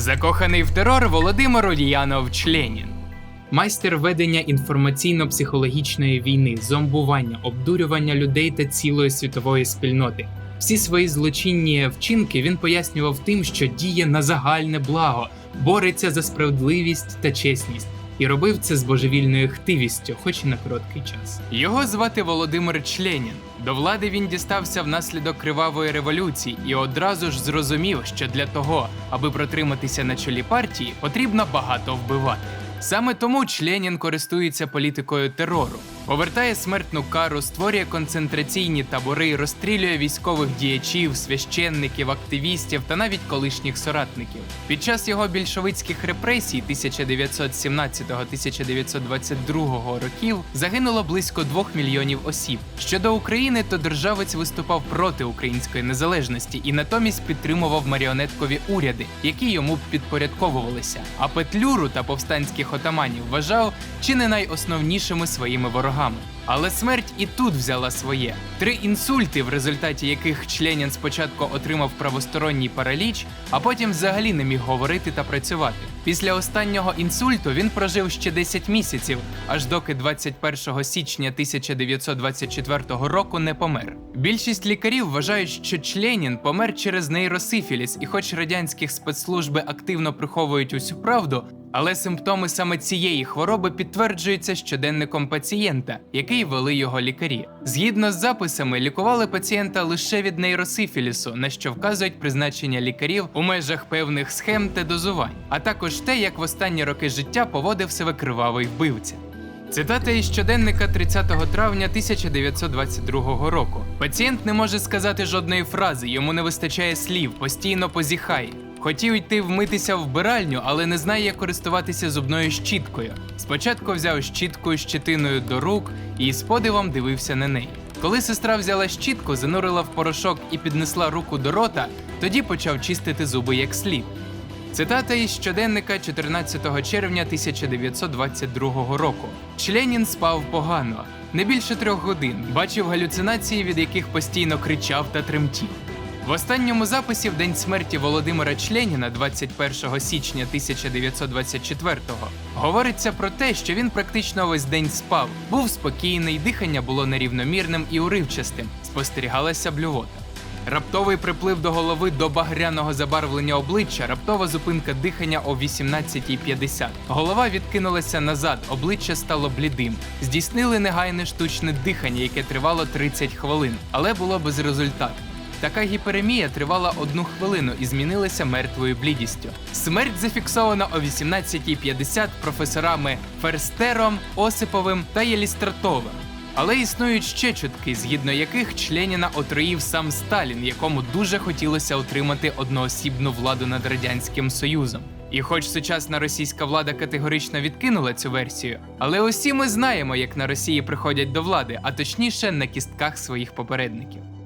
Закоханий в терор Володимир Ульянов Членін. Майстер ведення інформаційно-психологічної війни, зомбування, обдурювання людей та цілої світової спільноти. Всі свої злочинні вчинки він пояснював тим, що діє на загальне благо, бореться за справедливість та чесність, і робив це з божевільною хтивістю, хоч і на короткий час. Його звати Володимир Членін. До влади він дістався внаслідок кривавої революції і одразу ж зрозумів, що для того, аби протриматися на чолі партії, потрібно багато вбивати. Саме тому Членін користується політикою терору, повертає смертну кару, створює концентраційні табори, розстрілює військових діячів, священників, активістів та навіть колишніх соратників. Під час його більшовицьких репресій 1917-1922 років загинуло близько двох мільйонів осіб. Щодо України, то державець виступав проти української незалежності і натомість підтримував маріонеткові уряди, які йому підпорядковувалися. А Петлюру та повстанських отаманів вважав чи не найосновнішими своїми ворогами. Але смерть і тут взяла своє. Три інсульти, в результаті яких Членін спочатку отримав правосторонній параліч, а потім взагалі не міг говорити та працювати. Після останнього інсульту він прожив ще 10 місяців, аж доки 21 січня 1924 року не помер. Більшість лікарів вважають, що Членін помер через нейросифіліс, і хоч радянські спецслужби активно приховують усю правду, але симптоми саме цієї хвороби підтверджуються щоденником пацієнта, який вели його лікарі. Згідно з записами, лікували пацієнта лише від нейросифілісу, на що вказують призначення лікарів у межах певних схем та дозувань, а також те, як в останні роки життя поводив себе кривавий вбивця. Цитата із щоденника 30 травня 1922 року. Пацієнт не може сказати жодної фрази, йому не вистачає слів, постійно позіхає. Хотів йти вмитися в вбиральню, але не знає, як користуватися зубною щіткою. Спочатку взяв щітку з щетиною до рук і з подивом дивився на неї. Коли сестра взяла щітку, занурила в порошок і піднесла руку до рота, тоді почав чистити зуби як слід. Цитата із щоденника 14 червня 1922 року. Членін спав погано, не більше трьох годин, бачив галюцинації, від яких постійно кричав та тремтів. В останньому записі в день смерті Володимира Членіна, 21 січня 1924-го, говориться про те, що він практично весь день спав, був спокійний, дихання було нерівномірним і уривчастим, спостерігалася блювота. Раптовий приплив до голови до багряного забарвлення обличчя, раптова зупинка дихання о 18.50. Голова відкинулася назад, обличчя стало блідим. Здійснили негайне штучне дихання, яке тривало 30 хвилин, але було безрезультатно. Така гіперемія тривала одну хвилину і змінилася мертвою блідістю. Смерть зафіксована о 18.50 професорами Ферстером, Осиповим та Єлістратовим. Але існують ще чутки, згідно яких Членіна отруїв сам Сталін, якому дуже хотілося отримати одноосібну владу над радянським союзом. І хоч сучасна російська влада категорично відкинула цю версію, але усі ми знаємо, як на Росії приходять до влади, а точніше на кістках своїх попередників.